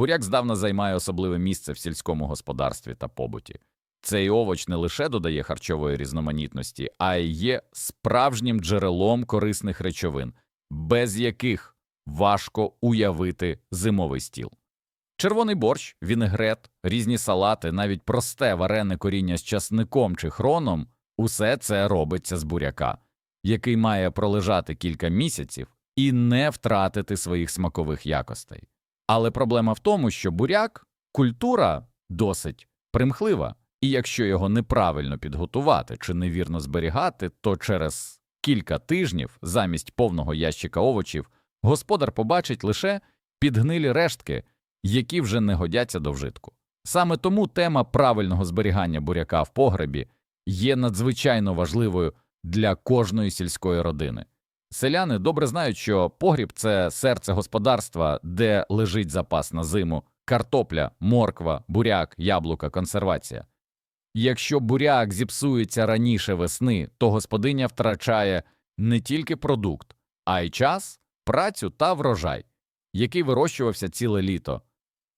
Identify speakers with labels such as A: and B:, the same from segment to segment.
A: Буряк здавна займає особливе місце в сільському господарстві та побуті. Цей овоч не лише додає харчової різноманітності, а й є справжнім джерелом корисних речовин, без яких важко уявити зимовий стіл. Червоний борщ, вінегрет, різні салати, навіть просте варене коріння з часником чи хроном усе це робиться з буряка, який має пролежати кілька місяців і не втратити своїх смакових якостей. Але проблема в тому, що буряк культура досить примхлива, і якщо його неправильно підготувати чи невірно зберігати, то через кілька тижнів замість повного ящика овочів господар побачить лише підгнилі рештки, які вже не годяться до вжитку. Саме тому тема правильного зберігання буряка в погребі є надзвичайно важливою для кожної сільської родини. Селяни добре знають, що погріб це серце господарства, де лежить запас на зиму, картопля, морква, буряк, яблука, консервація. Якщо буряк зіпсується раніше весни, то господиня втрачає не тільки продукт, а й час, працю та врожай, який вирощувався ціле літо.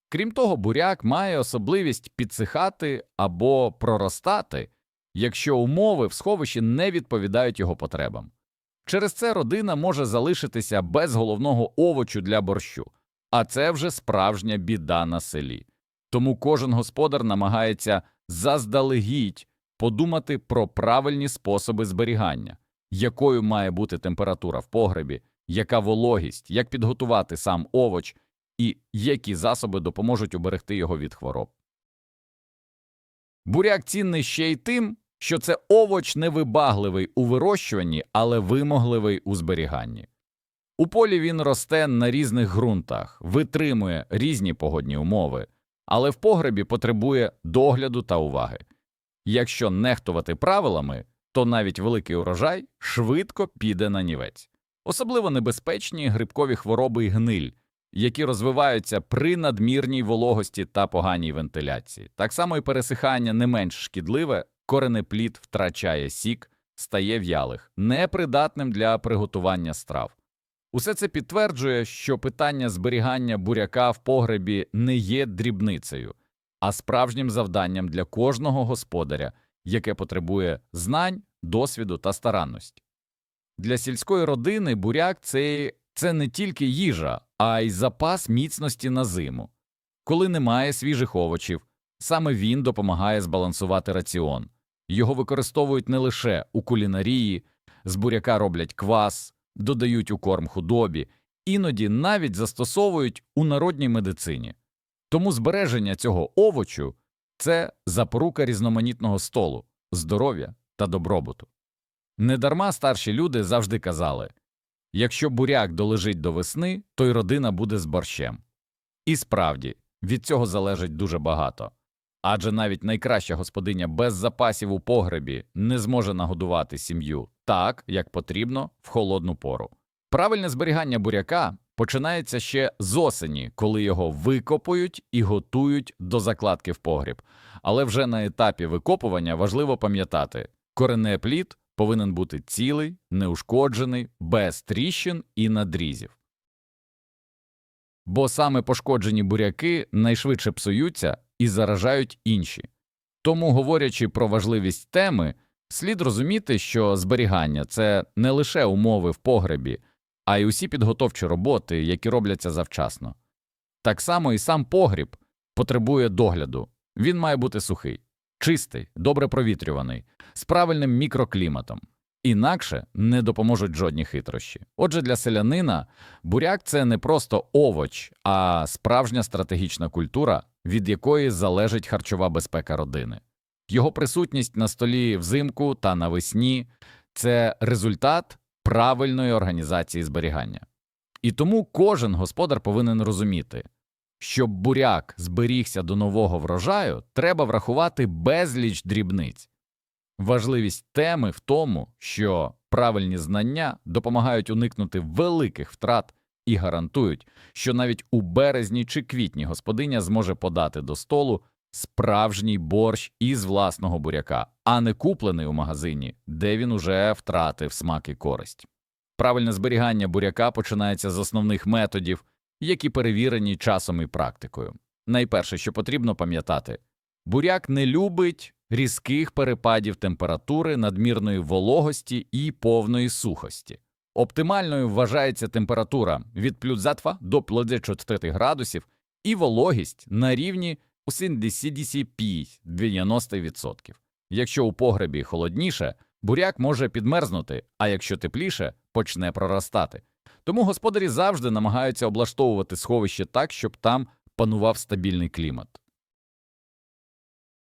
A: Крім того, буряк має особливість підсихати або проростати, якщо умови в сховищі не відповідають його потребам. Через це родина може залишитися без головного овочу для борщу, а це вже справжня біда на селі. Тому кожен господар намагається заздалегідь подумати про правильні способи зберігання, якою має бути температура в погребі, яка вологість, як підготувати сам овоч і які засоби допоможуть уберегти його від хвороб. Буряк цінний ще й тим, що це овоч невибагливий у вирощуванні, але вимогливий у зберіганні. У полі він росте на різних ґрунтах, витримує різні погодні умови, але в погребі потребує догляду та уваги. Якщо нехтувати правилами, то навіть великий урожай швидко піде на нівець. Особливо небезпечні грибкові хвороби і гниль, які розвиваються при надмірній вологості та поганій вентиляції. Так само і пересихання не менш шкідливе, коренеплід втрачає сік, стає в'ялих, непридатним для приготування страв. Усе це підтверджує, що питання зберігання буряка в погребі не є дрібницею, а справжнім завданням для кожного господаря, яке потребує знань, досвіду та старанності. Для сільської родини буряк це, це не тільки їжа, а й запас міцності на зиму. Коли немає свіжих овочів, саме він допомагає збалансувати раціон. Його використовують не лише у кулінарії, з буряка роблять квас, додають у корм худобі, іноді навіть застосовують у народній медицині. Тому збереження цього овочу це запорука різноманітного столу, здоров'я та добробуту. Недарма старші люди завжди казали якщо буряк долежить до весни, то й родина буде з борщем. І справді, від цього залежить дуже багато. Адже навіть найкраща господиня без запасів у погребі не зможе нагодувати сім'ю так, як потрібно в холодну пору. Правильне зберігання буряка починається ще з осені, коли його викопують і готують до закладки в погріб. Але вже на етапі викопування важливо пам'ятати, коренеплід повинен бути цілий, неушкоджений, без тріщин і надрізів. Бо саме пошкоджені буряки найшвидше псуються і заражають інші. Тому, говорячи про важливість теми, слід розуміти, що зберігання це не лише умови в погребі, а й усі підготовчі роботи, які робляться завчасно. Так само і сам погріб потребує догляду, він має бути сухий, чистий, добре провітрюваний, з правильним мікрокліматом. Інакше не допоможуть жодні хитрощі. Отже, для селянина буряк це не просто овоч, а справжня стратегічна культура, від якої залежить харчова безпека родини. Його присутність на столі взимку та навесні це результат правильної організації зберігання. І тому кожен господар повинен розуміти, щоб буряк зберігся до нового врожаю, треба врахувати безліч дрібниць. Важливість теми в тому, що правильні знання допомагають уникнути великих втрат і гарантують, що навіть у березні чи квітні господиня зможе подати до столу справжній борщ із власного буряка, а не куплений у магазині, де він уже втратив смак і користь. Правильне зберігання буряка починається з основних методів, які перевірені часом і практикою. Найперше, що потрібно пам'ятати, буряк не любить різких перепадів температури, надмірної вологості і повної сухості. Оптимальною вважається температура від плюс 2 до плюс 4 градусів і вологість на рівні 80-90%. Якщо у погребі холодніше, буряк може підмерзнути, а якщо тепліше, почне проростати. Тому господарі завжди намагаються облаштовувати сховище так, щоб там панував стабільний клімат.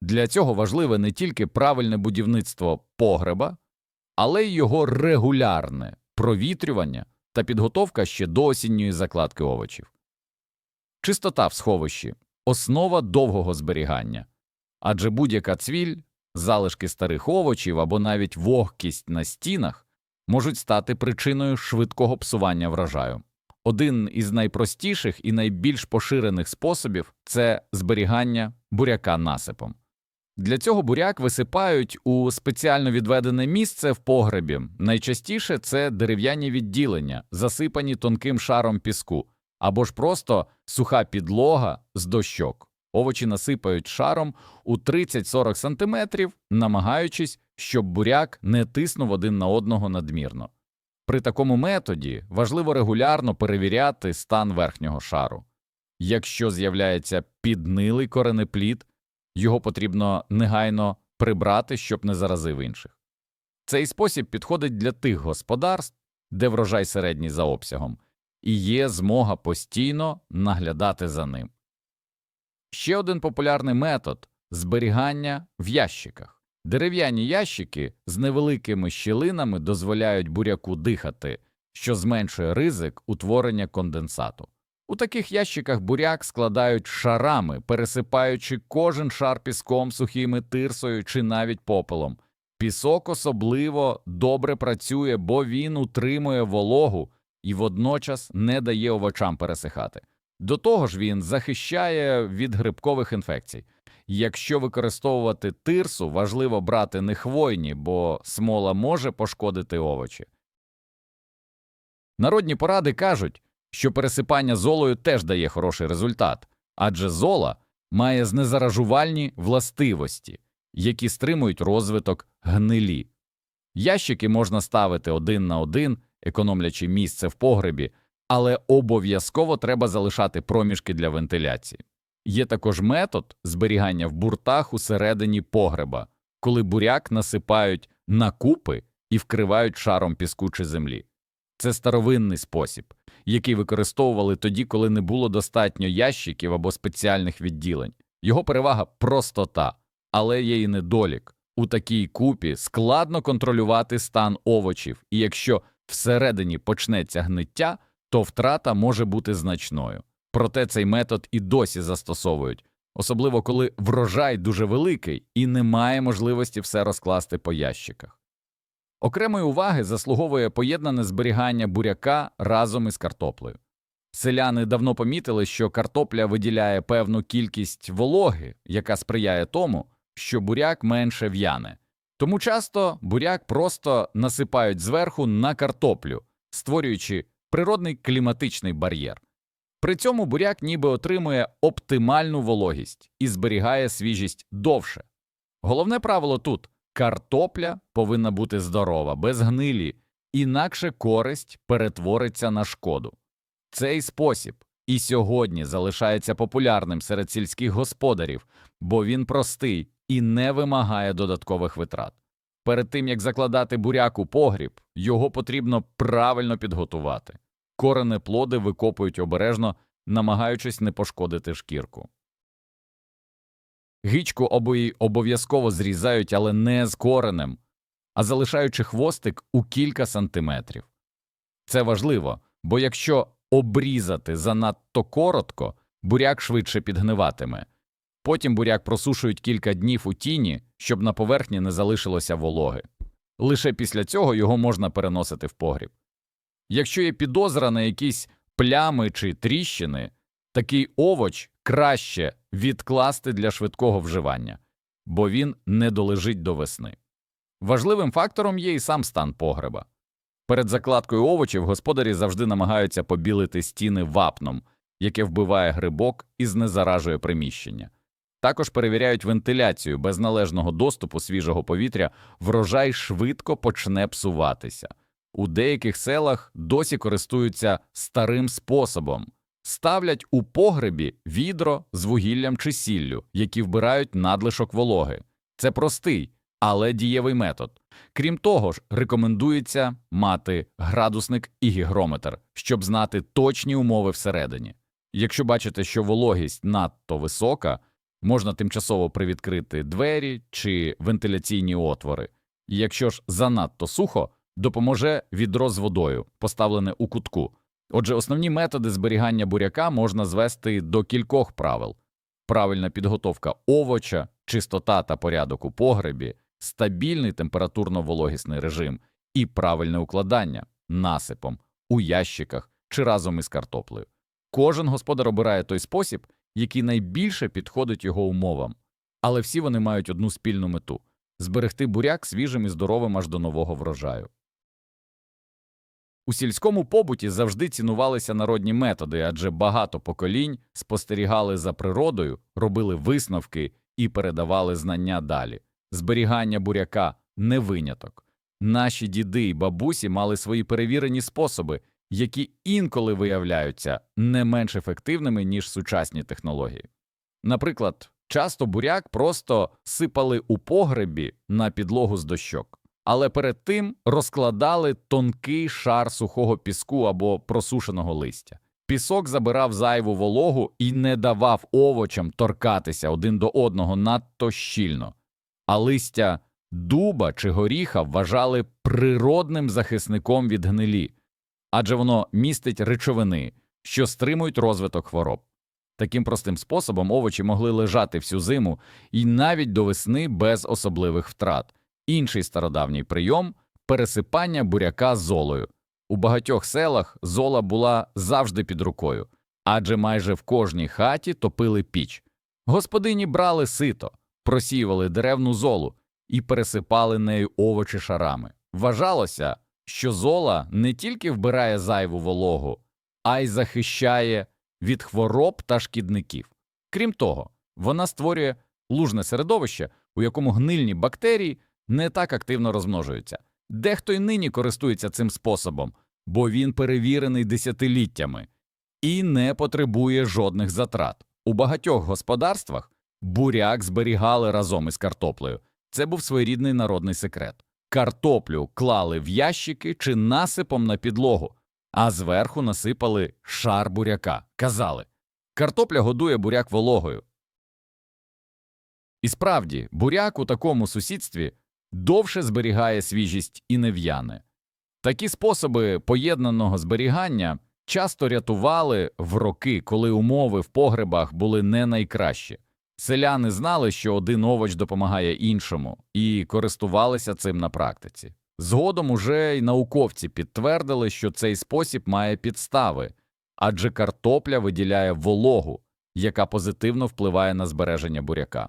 A: Для цього важливе не тільки правильне будівництво погреба, але й його регулярне провітрювання та підготовка ще до осінньої закладки овочів. Чистота в сховищі основа довгого зберігання, адже будь-яка цвіль, залишки старих овочів або навіть вогкість на стінах можуть стати причиною швидкого псування врожаю. Один із найпростіших і найбільш поширених способів це зберігання буряка насипом. Для цього буряк висипають у спеціально відведене місце в погребі. Найчастіше це дерев'яні відділення, засипані тонким шаром піску, або ж просто суха підлога з дощок. Овочі насипають шаром у 30-40 см, намагаючись, щоб буряк не тиснув один на одного надмірно. При такому методі важливо регулярно перевіряти стан верхнього шару. Якщо з'являється піднилий коренеплід, його потрібно негайно прибрати, щоб не заразив інших. Цей спосіб підходить для тих господарств, де врожай середній за обсягом, і є змога постійно наглядати за ним. Ще один популярний метод зберігання в ящиках. Дерев'яні ящики з невеликими щілинами дозволяють буряку дихати, що зменшує ризик утворення конденсату. У таких ящиках буряк складають шарами, пересипаючи кожен шар піском, сухими тирсою чи навіть попелом. Пісок особливо добре працює, бо він утримує вологу і водночас не дає овочам пересихати. До того ж, він захищає від грибкових інфекцій. Якщо використовувати тирсу, важливо брати не хвойні, бо смола може пошкодити овочі. Народні поради кажуть, що пересипання золою теж дає хороший результат, адже зола має знезаражувальні властивості, які стримують розвиток гнилі. Ящики можна ставити один на один, економлячи місце в погребі, але обов'язково треба залишати проміжки для вентиляції. Є також метод зберігання в буртах усередині погреба, коли буряк насипають на купи і вкривають шаром піску чи землі. Це старовинний спосіб, який використовували тоді, коли не було достатньо ящиків або спеціальних відділень. Його перевага простота, але є і недолік. У такій купі складно контролювати стан овочів, і якщо всередині почнеться гниття, то втрата може бути значною. Проте цей метод і досі застосовують, особливо коли врожай дуже великий і немає можливості все розкласти по ящиках. Окремої уваги заслуговує поєднане зберігання буряка разом із картоплею. Селяни давно помітили, що картопля виділяє певну кількість вологи, яка сприяє тому, що буряк менше в'яне. Тому часто буряк просто насипають зверху на картоплю, створюючи природний кліматичний бар'єр. При цьому буряк ніби отримує оптимальну вологість і зберігає свіжість довше. Головне правило тут картопля повинна бути здорова, без гнилі, інакше користь перетвориться на шкоду. Цей спосіб і сьогодні залишається популярним серед сільських господарів, бо він простий і не вимагає додаткових витрат. Перед тим як закладати буряк у погріб, його потрібно правильно підготувати. Корени плоди викопують обережно, намагаючись не пошкодити шкірку. Обої обов'язково зрізають, але не з коренем, а залишаючи хвостик у кілька сантиметрів. Це важливо, бо якщо обрізати занадто коротко, буряк швидше підгниватиме. Потім буряк просушують кілька днів у тіні, щоб на поверхні не залишилося вологи. Лише після цього його можна переносити в погріб. Якщо є підозра на якісь плями чи тріщини, такий овоч краще відкласти для швидкого вживання, бо він не долежить до весни. Важливим фактором є і сам стан погреба. Перед закладкою овочів господарі завжди намагаються побілити стіни вапном, яке вбиває грибок і знезаражує приміщення. Також перевіряють вентиляцію без належного доступу свіжого повітря, врожай швидко почне псуватися. У деяких селах досі користуються старим способом ставлять у погребі відро з вугіллям чи сіллю, які вбирають надлишок вологи. Це простий, але дієвий метод. Крім того ж, рекомендується мати градусник і гігрометр, щоб знати точні умови всередині. Якщо бачите, що вологість надто висока, можна тимчасово привідкрити двері чи вентиляційні отвори. І Якщо ж занадто сухо, допоможе відро з водою, поставлене у кутку. Отже, основні методи зберігання буряка можна звести до кількох правил: правильна підготовка овоча, чистота та порядок у погребі, стабільний температурно-вологісний режим і правильне укладання насипом у ящиках чи разом із картоплею. Кожен господар обирає той спосіб, який найбільше підходить його умовам, але всі вони мають одну спільну мету зберегти буряк свіжим і здоровим аж до нового врожаю. У сільському побуті завжди цінувалися народні методи, адже багато поколінь спостерігали за природою, робили висновки і передавали знання далі. Зберігання буряка не виняток. Наші діди і бабусі мали свої перевірені способи, які інколи виявляються не менш ефективними, ніж сучасні технології. Наприклад, часто буряк просто сипали у погребі на підлогу з дощок але перед тим розкладали тонкий шар сухого піску або просушеного листя. Пісок забирав зайву вологу і не давав овочам торкатися один до одного надто щільно, а листя дуба чи горіха вважали природним захисником від гнилі, адже воно містить речовини, що стримують розвиток хвороб. Таким простим способом овочі могли лежати всю зиму і навіть до весни без особливих втрат. Інший стародавній прийом пересипання буряка золою. У багатьох селах зола була завжди під рукою, адже майже в кожній хаті топили піч. Господині брали сито, просіювали деревну золу і пересипали нею овочі шарами. Вважалося, що зола не тільки вбирає зайву вологу, а й захищає від хвороб та шкідників. Крім того, вона створює лужне середовище, у якому гнильні бактерії не так активно розмножуються. Дехто й нині користується цим способом, бо він перевірений десятиліттями і не потребує жодних затрат. У багатьох господарствах буряк зберігали разом із картоплею. Це був своєрідний народний секрет. Картоплю клали в ящики чи насипом на підлогу, а зверху насипали шар буряка. Казали картопля годує буряк вологою. І справді, буряк у такому сусідстві довше зберігає свіжість і не. Такі способи поєднаного зберігання часто рятували в роки, коли умови в погребах були не найкращі. Селяни знали, що один овоч допомагає іншому, і користувалися цим на практиці. Згодом уже й науковці підтвердили, що цей спосіб має підстави, адже картопля виділяє вологу, яка позитивно впливає на збереження буряка.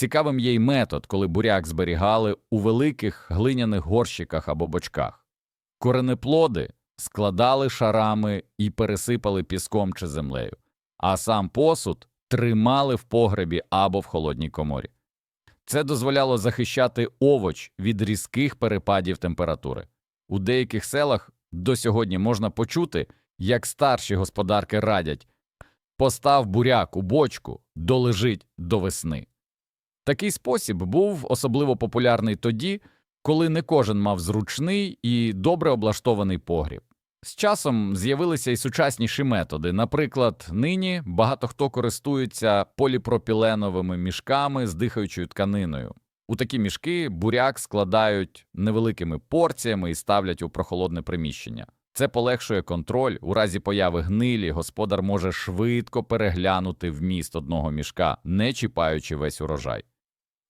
A: Цікавим є й метод, коли буряк зберігали у великих глиняних горщиках або бочках. Коренеплоди складали шарами і пересипали піском чи землею, а сам посуд тримали в погребі або в холодній коморі. Це дозволяло захищати овоч від різких перепадів температури. У деяких селах до сьогодні можна почути, як старші господарки радять постав буряк у бочку, долежить до весни. Такий спосіб був особливо популярний тоді, коли не кожен мав зручний і добре облаштований погріб. З часом з'явилися й сучасніші методи. Наприклад, нині багато хто користується поліпропіленовими мішками з дихаючою тканиною. У такі мішки буряк складають невеликими порціями і ставлять у прохолодне приміщення. Це полегшує контроль. У разі появи гнилі господар може швидко переглянути вміст одного мішка, не чіпаючи весь урожай.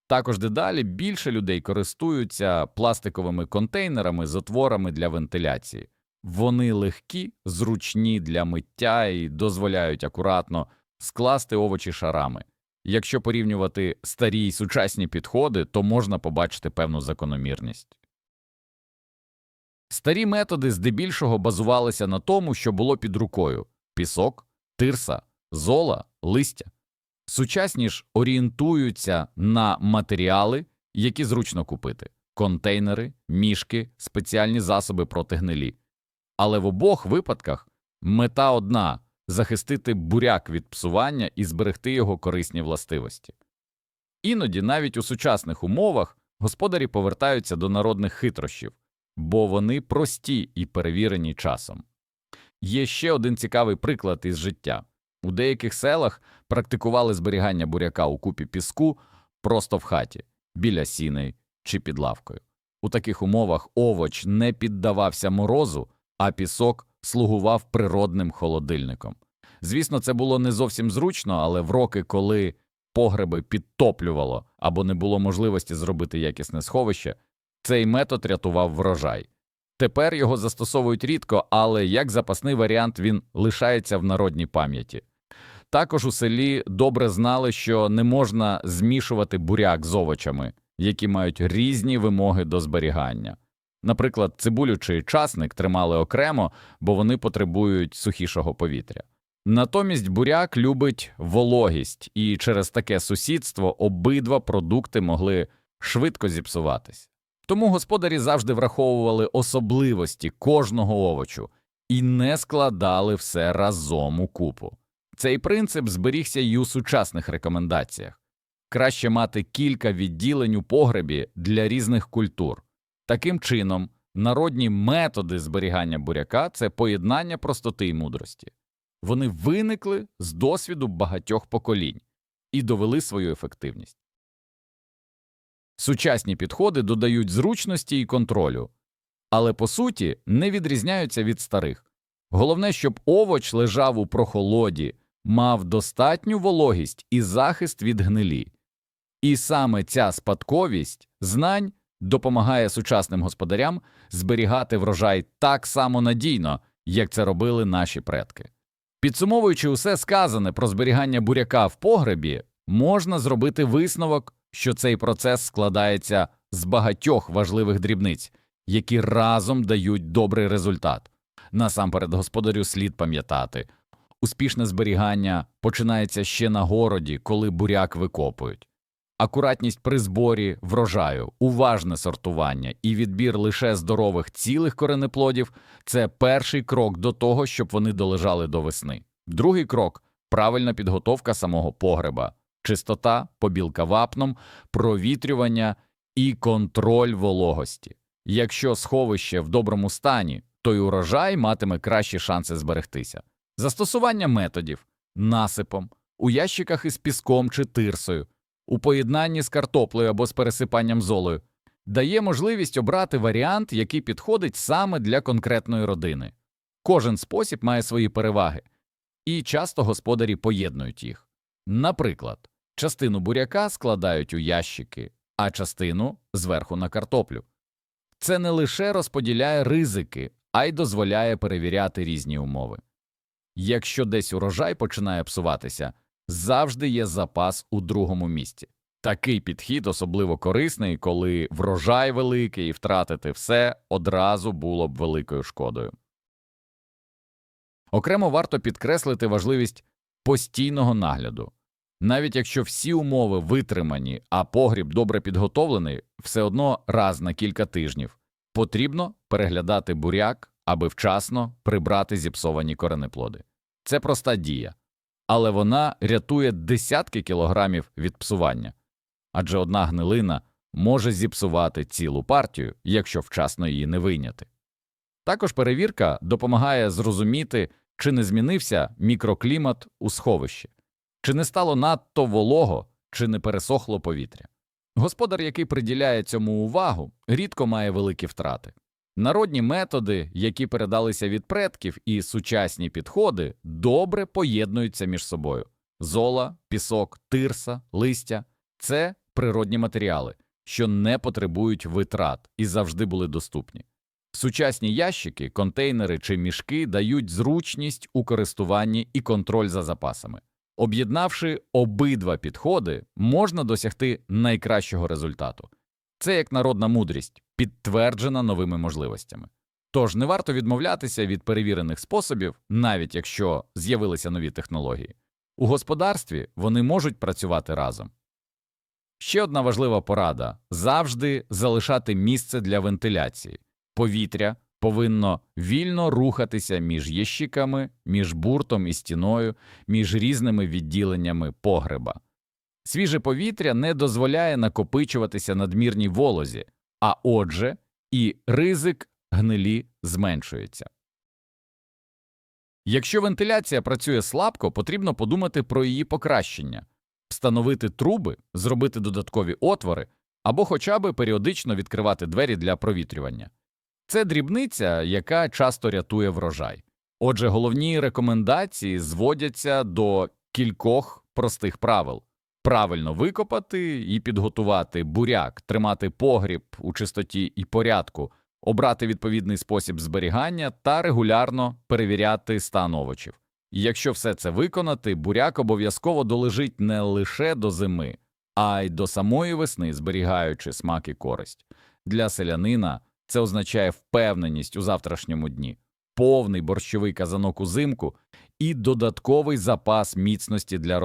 A: Також дедалі більше людей користуються пластиковими контейнерами з отворами для вентиляції. Вони легкі, зручні для миття і дозволяють акуратно скласти овочі шарами. Якщо порівнювати старі й сучасні підходи, то можна побачити певну закономірність. Старі методи здебільшого базувалися на тому, що було під рукою пісок, тирса, зола, листя. Сучасні ж орієнтуються на матеріали, які зручно купити контейнери, мішки, спеціальні засоби проти гнилі. Але в обох випадках мета одна захистити буряк від псування і зберегти його корисні властивості. Іноді навіть у сучасних умовах господарі повертаються до народних хитрощів, бо вони прості і перевірені часом. Є ще один цікавий приклад із життя. У деяких селах практикували зберігання буряка у купі піску просто в хаті, біля сіней чи під лавкою. У таких умовах овоч не піддавався морозу, а пісок слугував природним холодильником. Звісно, це було не зовсім зручно, але в роки, коли погреби підтоплювало або не було можливості зробити якісне сховище, цей метод рятував врожай. Тепер його застосовують рідко, але як запасний варіант він лишається в народній пам'яті. Також у селі добре знали, що не можна змішувати буряк з овочами, які мають різні вимоги до зберігання. Наприклад, цибулю чи часник тримали окремо, бо вони потребують сухішого повітря. Натомість буряк любить вологість, і через таке сусідство обидва продукти могли швидко зіпсуватись. Тому господарі завжди враховували особливості кожного овочу і не складали все разом у купу. Цей принцип зберігся й у сучасних рекомендаціях. Краще мати кілька відділень у погребі для різних культур. Таким чином, народні методи зберігання буряка це поєднання простоти і мудрості. Вони виникли з досвіду багатьох поколінь і довели свою ефективність. Сучасні підходи додають зручності і контролю, але по суті не відрізняються від старих. Головне, щоб овоч лежав у прохолоді, мав достатню вологість і захист від гнилі. І саме ця спадковість знань допомагає сучасним господарям зберігати врожай так само надійно, як це робили наші предки. Підсумовуючи усе сказане про зберігання буряка в погребі, можна зробити висновок, що цей процес складається з багатьох важливих дрібниць, які разом дають добрий результат. Насамперед, господарю слід пам'ятати успішне зберігання починається ще на городі, коли буряк викопують. Акуратність при зборі врожаю, уважне сортування і відбір лише здорових цілих коренеплодів це перший крок до того, щоб вони долежали до весни. Другий крок правильна підготовка самого погреба, чистота, побілка вапном, провітрювання і контроль вологості. Якщо сховище в доброму стані, то й урожай матиме кращі шанси зберегтися. Застосування методів насипом, у ящиках із піском чи тирсою, у поєднанні з картоплею або з пересипанням золою, дає можливість обрати варіант, який підходить саме для конкретної родини. Кожен спосіб має свої переваги, і часто господарі поєднують їх. Наприклад, частину буряка складають у ящики, а частину зверху на картоплю. Це не лише розподіляє ризики, а й дозволяє перевіряти різні умови. Якщо десь урожай починає псуватися, завжди є запас у другому місці. Такий підхід особливо корисний, коли врожай великий і втратити все одразу було б великою шкодою. Окремо варто підкреслити важливість постійного нагляду. Навіть якщо всі умови витримані, а погріб добре підготовлений, все одно раз на кілька тижнів потрібно переглядати буряк, аби вчасно прибрати зіпсовані коренеплоди. Це проста дія, але вона рятує десятки кілограмів від псування, адже одна гнилина може зіпсувати цілу партію, якщо вчасно її не вийняти. Також перевірка допомагає зрозуміти, чи не змінився мікроклімат у сховищі, чи не стало надто волого, чи не пересохло повітря. Господар, який приділяє цьому увагу, рідко має великі втрати. Народні методи, які передалися від предків, і сучасні підходи добре поєднуються між собою. Зола, пісок, тирса, листя це природні матеріали, що не потребують витрат і завжди були доступні. Сучасні ящики, контейнери чи мішки дають зручність у користуванні і контроль за запасами. Об'єднавши обидва підходи, можна досягти найкращого результату. Це як народна мудрість, підтверджена новими можливостями. Тож не варто відмовлятися від перевірених способів, навіть якщо з'явилися нові технології. У господарстві вони можуть працювати разом. Ще одна важлива порада завжди залишати місце для вентиляції. Повітря повинно вільно рухатися між ящиками, між буртом і стіною, між різними відділеннями погреба. Свіже повітря не дозволяє накопичуватися надмірній волозі, а отже, і ризик гнилі зменшується. Якщо вентиляція працює слабко, потрібно подумати про її покращення, встановити труби, зробити додаткові отвори або хоча б періодично відкривати двері для провітрювання. Це дрібниця, яка часто рятує врожай. Отже, головні рекомендації зводяться до кількох простих правил: правильно викопати і підготувати буряк, тримати погріб у чистоті і порядку, обрати відповідний спосіб зберігання та регулярно перевіряти стан овочів. І якщо все це виконати, буряк обов'язково долежить не лише до зими, а й до самої весни, зберігаючи смак і користь. Для селянина це означає впевненість у завтрашньому дні, повний борщовий казанок узимку і додатковий запас міцності для